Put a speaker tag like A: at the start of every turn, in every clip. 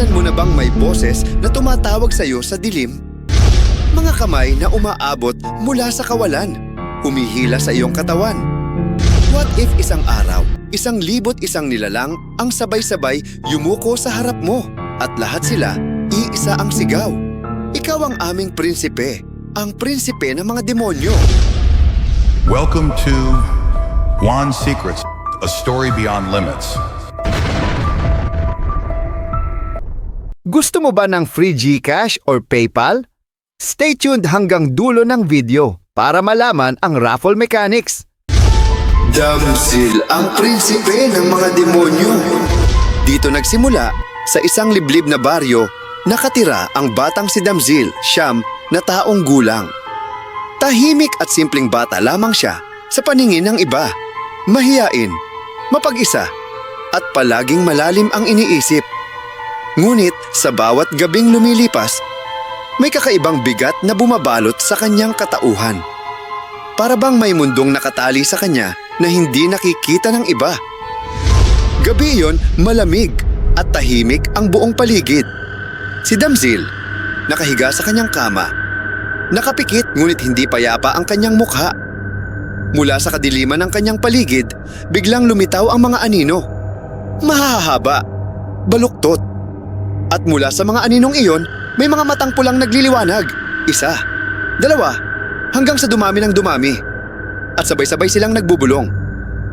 A: Naranasan mo na bang may boses na tumatawag sa'yo sa dilim? Mga kamay na umaabot mula sa kawalan, humihila sa iyong katawan. What if isang araw, isang libot isang nilalang ang sabay-sabay yumuko sa harap mo at lahat sila iisa ang sigaw. Ikaw ang aming prinsipe, ang prinsipe ng mga demonyo.
B: Welcome to Juan's Secrets, a story beyond limits.
A: Gusto mo ba ng free GCash or PayPal? Stay tuned hanggang dulo ng video para malaman ang raffle mechanics. Damsil ang prinsipe ng mga demonyo. Dito nagsimula, sa isang liblib na baryo, nakatira ang batang si Damsil, siyam na taong gulang. Tahimik at simpleng bata lamang siya sa paningin ng iba. Mahiyain, mapag-isa, at palaging malalim ang iniisip. Ngunit sa bawat gabing lumilipas, may kakaibang bigat na bumabalot sa kanyang katauhan. Para bang may mundong nakatali sa kanya na hindi nakikita ng iba. Gabi iyon, malamig at tahimik ang buong paligid. Si Damsil, nakahiga sa kanyang kama. Nakapikit ngunit hindi payapa ang kanyang mukha. Mula sa kadiliman ng kanyang paligid, biglang lumitaw ang mga anino. Mahahaba, baluktot, at mula sa mga aninong iyon, may mga matang pulang nagliliwanag. Isa, dalawa, hanggang sa dumami ng dumami. At sabay-sabay silang nagbubulong.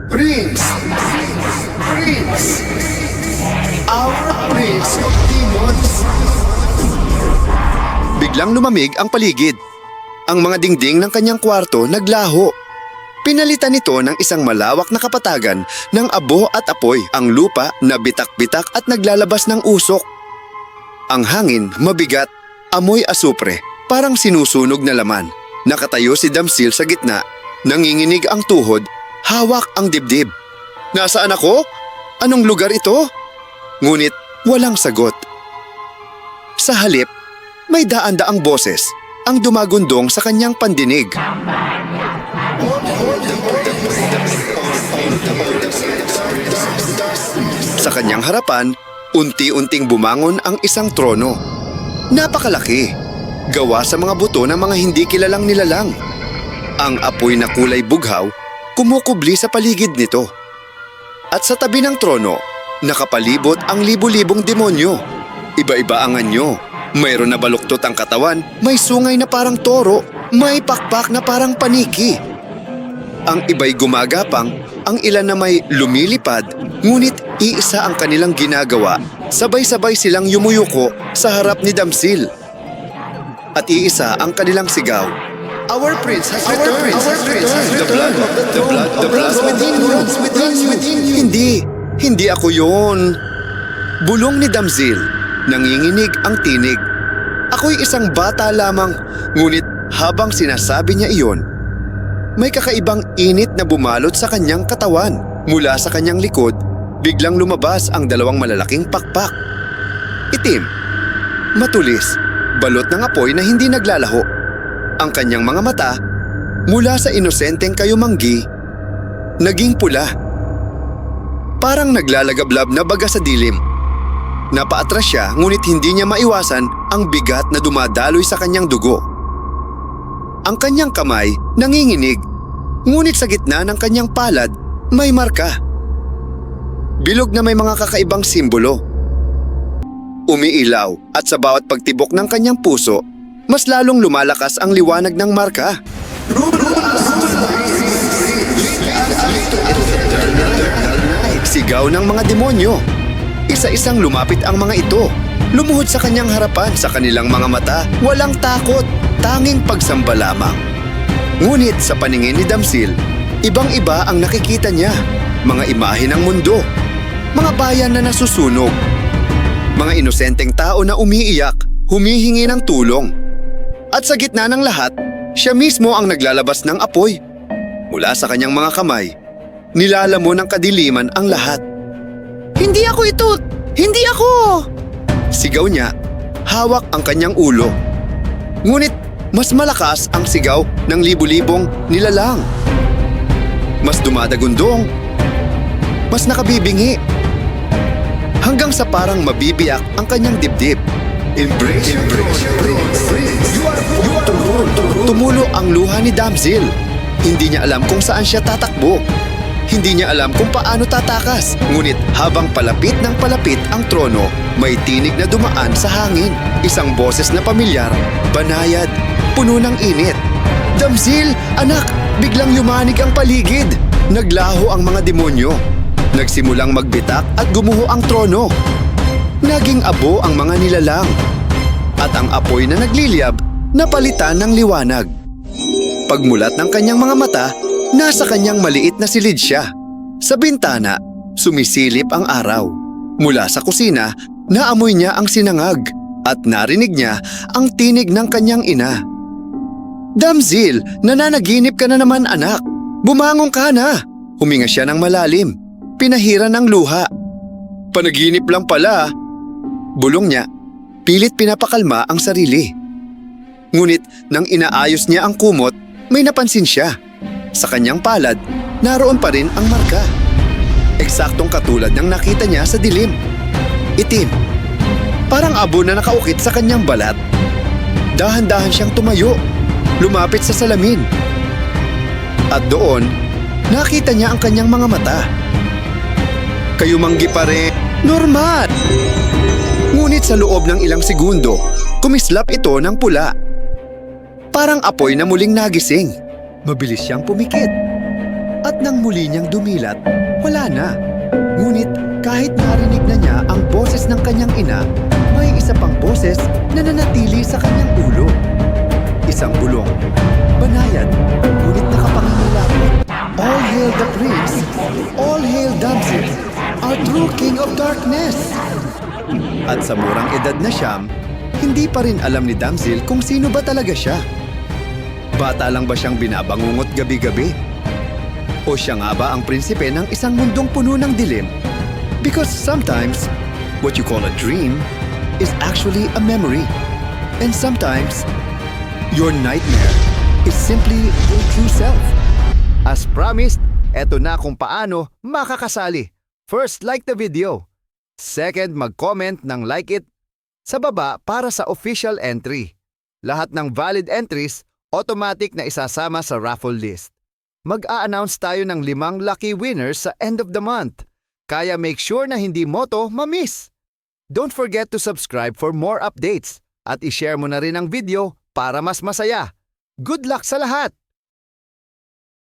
A: Prince! Prince! Our Prince of Demons! Biglang lumamig ang paligid. Ang mga dingding ng kanyang kwarto naglaho. Pinalitan nito ng isang malawak na kapatagan ng abo at apoy ang lupa na bitak-bitak at naglalabas ng usok. Ang hangin mabigat, amoy asupre, parang sinusunog na laman. Nakatayo si Damsil sa gitna, nanginginig ang tuhod, hawak ang dibdib. Nasaan ako? Anong lugar ito? Ngunit walang sagot. Sa halip, may daan-daang boses ang dumagundong sa kanyang pandinig. Sa kanyang harapan, unti-unting bumangon ang isang trono. Napakalaki, gawa sa mga buto ng mga hindi kilalang nilalang. Ang apoy na kulay bughaw, kumukubli sa paligid nito. At sa tabi ng trono, nakapalibot ang libu-libong demonyo. Iba-iba ang anyo. Mayroon na baluktot ang katawan, may sungay na parang toro, may pakpak na parang paniki. Ang iba'y gumagapang, ang ilan na may lumilipad, ngunit iisa ang kanilang ginagawa. Sabay-sabay silang yumuyuko sa harap ni Damsil. At iisa ang kanilang sigaw. Our prince has returned. Our prince has The blood, the blood, the blood within you. Runs within you. Hindi, hindi ako yon. Bulong ni Damsil. Nanginginig ang tinig. Ako'y isang bata lamang, ngunit habang sinasabi niya iyon, may kakaibang init na bumalot sa kanyang katawan. Mula sa kanyang likod, biglang lumabas ang dalawang malalaking pakpak. Itim, matulis, balot ng apoy na hindi naglalaho. Ang kanyang mga mata, mula sa inosenteng kayumanggi, naging pula. Parang naglalagablab na baga sa dilim. Napaatras siya ngunit hindi niya maiwasan ang bigat na dumadaloy sa kanyang dugo. Ang kanyang kamay nanginginig, ngunit sa gitna ng kanyang palad may marka. Bilog na may mga kakaibang simbolo. Umiilaw at sa bawat pagtibok ng kanyang puso, mas lalong lumalakas ang liwanag ng marka. Sigaw ng mga demonyo. Isa-isang lumapit ang mga ito. Lumuhod sa kanyang harapan sa kanilang mga mata, walang takot, tanging pagsamba lamang. Ngunit sa paningin ni Damsil, ibang-iba ang nakikita niya. Mga imahe ng mundo, mga bayan na nasusunog, mga inosenteng tao na umiiyak, humihingi ng tulong. At sa gitna ng lahat, siya mismo ang naglalabas ng apoy. Mula sa kanyang mga kamay, nilalamo ng kadiliman ang lahat. Hindi ako ito! Hindi ako! Sigaw niya, hawak ang kanyang ulo. Ngunit mas malakas ang sigaw ng libu-libong nilalang. Mas dumadagundong. Mas nakabibingi. hanggang sa parang mabibiyak ang kanyang dibdib. Embrace, embrace, are Tumulo ang luha ni Damsel. Hindi niya alam kung saan siya tatakbo. Hindi niya alam kung paano tatakas. Ngunit habang palapit ng palapit ang trono, may tinig na dumaan sa hangin. Isang boses na pamilyar, banayad, puno ng init. Damsil, anak, biglang yumanig ang paligid. Naglaho ang mga demonyo. Nagsimulang magbitak at gumuho ang trono. Naging abo ang mga nilalang. At ang apoy na nagliliyab, napalitan ng liwanag. Pagmulat ng kanyang mga mata, nasa kanyang maliit na silid siya. Sa bintana, sumisilip ang araw. Mula sa kusina, naamoy niya ang sinangag at narinig niya ang tinig ng kanyang ina. Damsil, nananaginip ka na naman anak. Bumangon ka na. Huminga siya ng malalim. Pinahira ng luha. Panaginip lang pala. Bulong niya, pilit pinapakalma ang sarili. Ngunit nang inaayos niya ang kumot, may napansin siya. Sa kanyang palad, naroon pa rin ang marka. Eksaktong katulad ng nakita niya sa dilim. Itim. Parang abo na nakaukit sa kanyang balat. Dahan-dahan siyang tumayo, lumapit sa salamin. At doon, nakita niya ang kanyang mga mata. Kayumanggi pa rin. Normal! Ngunit sa loob ng ilang segundo, kumislap ito ng pula. Parang apoy na muling nagising. Mabilis siyang pumikit. At nang muli niyang dumilat, wala na. Ngunit kahit narinig na niya ang boses ng kanyang ina, may isa pang boses na nanatili sa kanyang ulo. Isang bulong. Banayad, ngunit nakapangingilapot. All hail the prince, all hail Damsel, our true king of darkness. At sa murang edad na siyam, hindi pa rin alam ni Damsel kung sino ba talaga siya. Bata lang ba siyang binabangungot gabi-gabi? O siya nga ba ang prinsipe ng isang mundong puno ng dilim? Because sometimes, what you call a dream is actually a memory. And sometimes, your nightmare is simply your true self. As promised, eto na kung paano makakasali. First, like the video. Second, mag-comment ng like it sa baba para sa official entry. Lahat ng valid entries, automatic na isasama sa raffle list. Mag-a-announce tayo ng limang lucky winners sa end of the month. Kaya make sure na hindi mo to mamiss. Don't forget to subscribe for more updates at i-share mo na rin ang video para mas masaya. Good luck sa lahat!